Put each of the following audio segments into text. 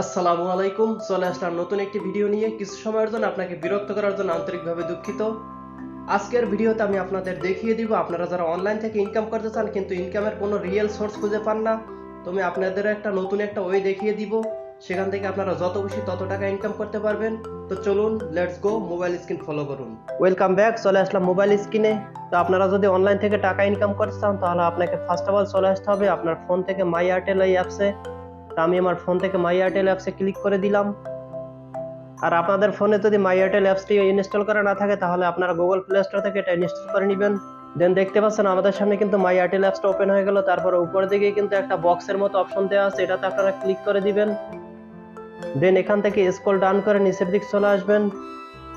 আসসালামু আলাইকুম। চলে আসলাম নতুন একটি ভিডিও নিয়ে। কিছু সময়ের জন্য আপনাকে বিরক্ত করার জন্য আন্তরিকভাবে দুঃখিত। আজকের ভিডিওতে আমি আপনাদের দেখিয়ে দিব, আপনারা যারা অনলাইন থেকে ইনকাম করতে চান কিন্তু ইনকামের কোনো রিয়েল সোর্স খুঁজে পান না তো আমি আপনাদের একটা নতুন একটা ওয়ে দেখিয়ে দিব। সেখান থেকে আপনারা যত বেশি তত টাকা ইনকাম করতে পারবেন। তো চলুন let's go mobile screen follow করুন। ওয়েলকাম ব্যাক চলে আসলাম মোবাইল স্ক্রিনে তো আপনারা যদি অনলাইন থেকে টাকা ইনকাম করতে চান, তাহলে আপনাকে ফার্স্ট অফ অল চলে আসতে হবে আপনার ফোন থেকে মাই এয়ারটেল এই অ্যাপসে তো আমি আমার ফোন থেকে মাই এয়ারটেল অ্যাপসে ক্লিক করে দিলাম। আর আপনাদের ফোনে যদি মাই এয়ারটেল অ্যাপসটি ইনস্টল করা না থাকে, তাহলে আপনারা গুগল প্লে স্টোর থেকে এটা ইনস্টল করে নেবেন। দেন দেখতে পাচ্ছেন আমাদের সামনে কিন্তু মাই এয়ারটেল অ্যাপসটা ওপেন হয়ে গেল। তারপরে উপর দিকে কিন্তু একটা বক্সের মতো অপশন দেওয়া আছে, এটাতে আপনারা ক্লিক করে দিবেন। দেন এখান থেকে স্ক্রল ডাউন করে নিচের দিক চলে আসবেন।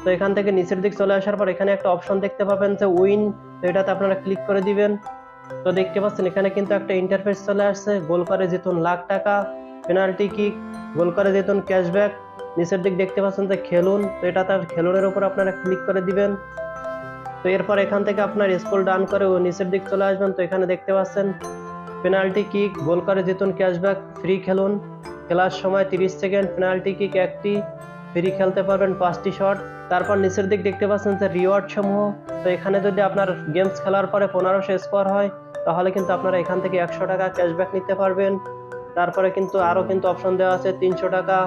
তো এখান থেকে নিচের দিক চলে আসার পর এখানে একটা অপশন দেখতে পাবেন যে উইন তো এটাতে আপনারা ক্লিক করে দিবেন। তো দেখতে পাচ্ছেন, এখানে কিন্তু একটা ইন্টারফেস চলে আসছে। গোল করে জিতুন লাখ টাকা পেনাল্টি কিক গোল করে জিতুন ক্যাশব্যাক নিচের দিক দেখতে পাচ্ছেন যে খেলুন, তো এটা তার খেলুনের উপর আপনারা ক্লিক করে দিবেন। তো এরপর এখান থেকে আপনার স্কুল ডান করে ও নিচের দিক চলে আসবেন। তো এখানে দেখতে পাচ্ছেন পেনাল্টি কিক গোল করে জিতুন ক্যাশব্যাক ফ্রি খেলুন। খেলার সময় তিরিশ সেকেন্ড পেনাল্টি কিক একটি। ফ্রি খেলতে পারবেন পাঁচটি শট। তারপর নিচের দিক দেখতে পাচ্ছেন যে রিওয়ার্ড সমূহ। তো এখানে যদি আপনার গেমস খেলার পরে পনেরোশো স্কোর হয়, তাহলে কিন্তু আপনারা এখান থেকে একশো টাকা ক্যাশব্যাক নিতে পারবেন। তারপরে কিন্তু আরও কিন্তু অপশন দেওয়া আছে তিনশো টাকা,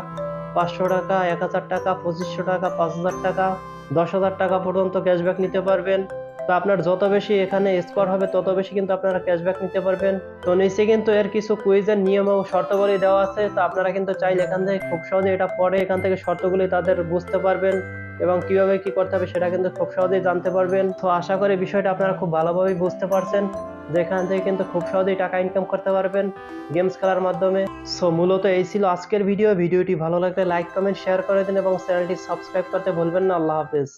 পাঁচশো টাকা, এক হাজার টাকা, পঁচিশশো টাকা, পাঁচ হাজার টাকা। দশ হাজার টাকা পর্যন্ত ক্যাশব্যাক নিতে পারবেন। তো আপনার যত বেশি এখানে স্কোর হবে, তত বেশি কিন্তু আপনারা ক্যাশব্যাক নিতে পারবেন। তো নিচে কিন্তু এর কিছু কুইজের নিয়ম এবং শর্তগুলি দেওয়া আছে। তো আপনারা কিন্তু চাইলে এখান থেকে খুব সহজে এটা পরে এখান থেকে শর্তগুলি তাদের বুঝতে পারবেন এবং কীভাবে কি করতে হবে সেটা কিন্তু খুব সহজেই জানতে পারবেন। তো আশা করি বিষয়টা আপনারা খুব ভালোভাবেই বুঝতে পারছেন। যেখান থেকে কিন্তু খুব সহজেই টাকা ইনকাম করতে পারবেন গেমস খেলার মাধ্যমে। সো মূলত এই ছিল আজকের ভিডিও ভিডিওটি ভালো লাগলে লাইক কমেন্ট শেয়ার করে দিন এবং চ্যানেলটি সাবস্ক্রাইব করতে ভুলবেন না। আল্লাহ হাফেজ।